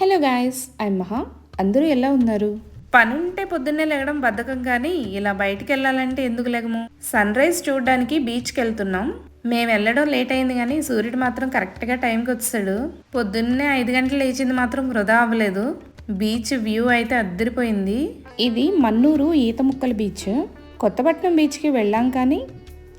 Hello guys I మహా. అందరూ ఎలా ఉన్నారు? పనుంటే పొద్దున్నే లేగడం బద్ధకం కానీ ఇలా బయటికి వెళ్ళాలంటే ఎందుకు లేగము? సన్ రైజ్ చూడడానికి బీచ్కి వెళ్తున్నాం మేము వెళ్ళడం లేట్ అయింది కానీ సూర్యుడు మాత్రం కరెక్ట్గా టైంకి వచ్చాడు. పొద్దున్నే ఐదు గంటలు లేచింది మాత్రం వృధా అవ్వలేదు. బీచ్ వ్యూ అయితే అద్దరిపోయింది. ఇది మన్నూరు ఈత ముక్కల బీచ్. కొత్తపట్నం బీచ్కి వెళ్ళాం కానీ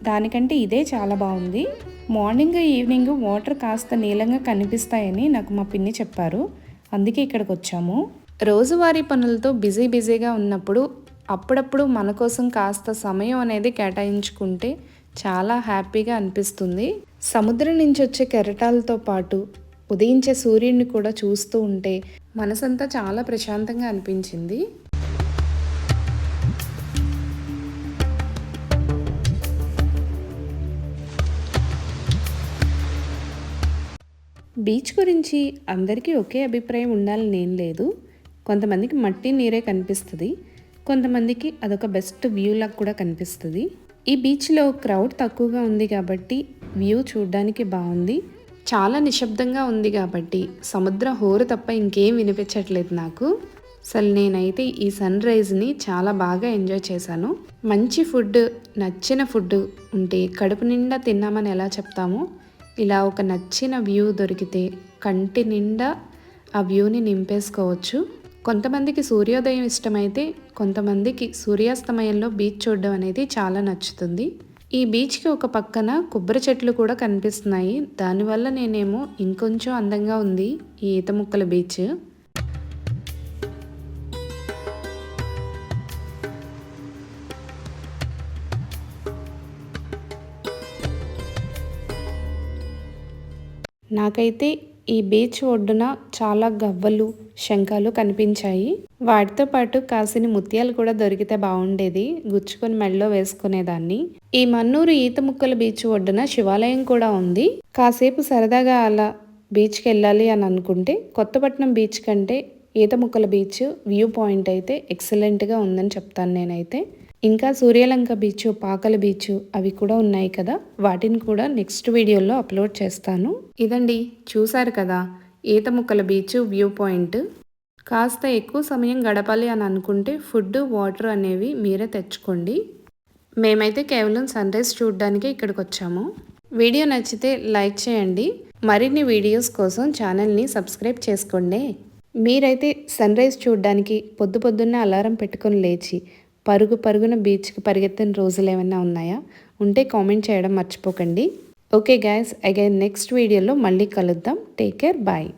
దానికంటే ఇదే చాలా బాగుంది మార్నింగ్ ఈవినింగ్ వాటర్ కాస్త నీలంగా కనిపిస్తాయని నాకు మా పిన్ని చెప్పారు. అందుకే ఇక్కడికి వచ్చాము రోజువారీ పనులతో బిజీ బిజీగా ఉన్నప్పుడు అప్పుడప్పుడు మన కోసం కాస్త సమయం అనేది కేటాయించుకుంటే చాలా హ్యాపీగా అనిపిస్తుంది. సముద్రం నుంచి వచ్చే కెరటాలతో పాటు ఉదయించే సూర్యుడిని కూడా చూస్తూ ఉంటే మనసంతా చాలా ప్రశాంతంగా అనిపించింది. బీచ్ గురించి అందరికీ ఒకే అభిప్రాయం ఉండాలని ఏం లేదు. కొంతమందికి మట్టి నీరే కనిపిస్తుంది. కొంతమందికి అదొక బెస్ట్ వ్యూ లాగా కూడా కనిపిస్తుంది. ఈ బీచ్లో క్రౌడ్ తక్కువగా ఉంది కాబట్టి వ్యూ చూడడానికి బాగుంది. చాలా నిశ్శబ్దంగా ఉంది కాబట్టి సముద్ర హోరు తప్ప ఇంకేం వినిపించట్లేదు నాకు. అసలు నేనైతే ఈ సన్ రైజ్ని చాలా బాగా ఎంజాయ్ చేశాను. మంచి ఫుడ్ నచ్చిన ఫుడ్ ఉంటే కడుపు నిండా తిన్నామని ఎలా చెప్తామో ఇలా ఒక నచ్చిన వ్యూ దొరికితే కంటి నిండా ఆ వ్యూని నింపేసుకోవచ్చు. కొంతమందికి సూర్యోదయం ఇష్టమైతే కొంతమందికి సూర్యాస్తమయంలో బీచ్ చూడడం అనేది చాలా నచ్చుతుంది. ఈ బీచ్కి ఒక పక్కన కొబ్బరి చెట్లు కూడా కనిపిస్తున్నాయి. దానివల్ల నేనేమో ఇంకొంచెం అందంగా ఉంది ఈ ఈత ముక్కల బీచ్ నాకైతే ఈ బీచ్ ఒడ్డున చాలా గవ్వలు శంఖాలు కనిపించాయి. వాటితో పాటు కాసిన ముత్యాలు కూడా దొరికితే బాగుండేది గుచ్చుకొని మెడలో వేసుకునేదాన్ని. ఈ మన్నూరు ఈత ముక్కల బీచ్ ఒడ్డున శివాలయం కూడా ఉంది. కాసేపు సరదాగా అలా బీచ్కి వెళ్ళాలి అని అనుకుంటే కొత్తపట్నం బీచ్ కంటే ఈత ముక్కల బీచ్ వ్యూ పాయింట్ అయితే ఎక్సలెంట్గా ఉందని చెప్తాను నేనైతే. ఇంకా సూర్యలంక బీచ్ పాకల బీచ్ అవి కూడా ఉన్నాయి కదా. వాటిని కూడా నెక్స్ట్ వీడియోలో అప్లోడ్ చేస్తాను. ఇదండి చూసారు కదా ఈత ముక్కల బీచ్ వ్యూ పాయింట్. కాస్త ఎక్కువ సమయం గడపాలి అని అనుకుంటే ఫుడ్ వాటర్ అనేవి మీరే తెచ్చుకోండి. మేమైతే కేవలం సన్ రైజ్ చూడడానికి ఇక్కడికి వచ్చాము. వీడియో నచ్చితే లైక్ చేయండి. మరిన్ని వీడియోస్ కోసం ఛానల్ని సబ్స్క్రైబ్ చేసుకోండి. మీరైతే సన్ రైజ్ చూడడానికి పొద్దు పొద్దున్నే అలారం పెట్టుకొని లేచి పరుగు పరుగున బీచ్కి పరిగెత్తిన రోజులు ఏమైనా ఉన్నాయా? ఉంటే కామెంట్ చేయడం మర్చిపోకండి. ఓకే గ్యాస్ అగైన్ నెక్స్ట్ వీడియోలో మళ్ళీ కలుద్దాం. Take care bye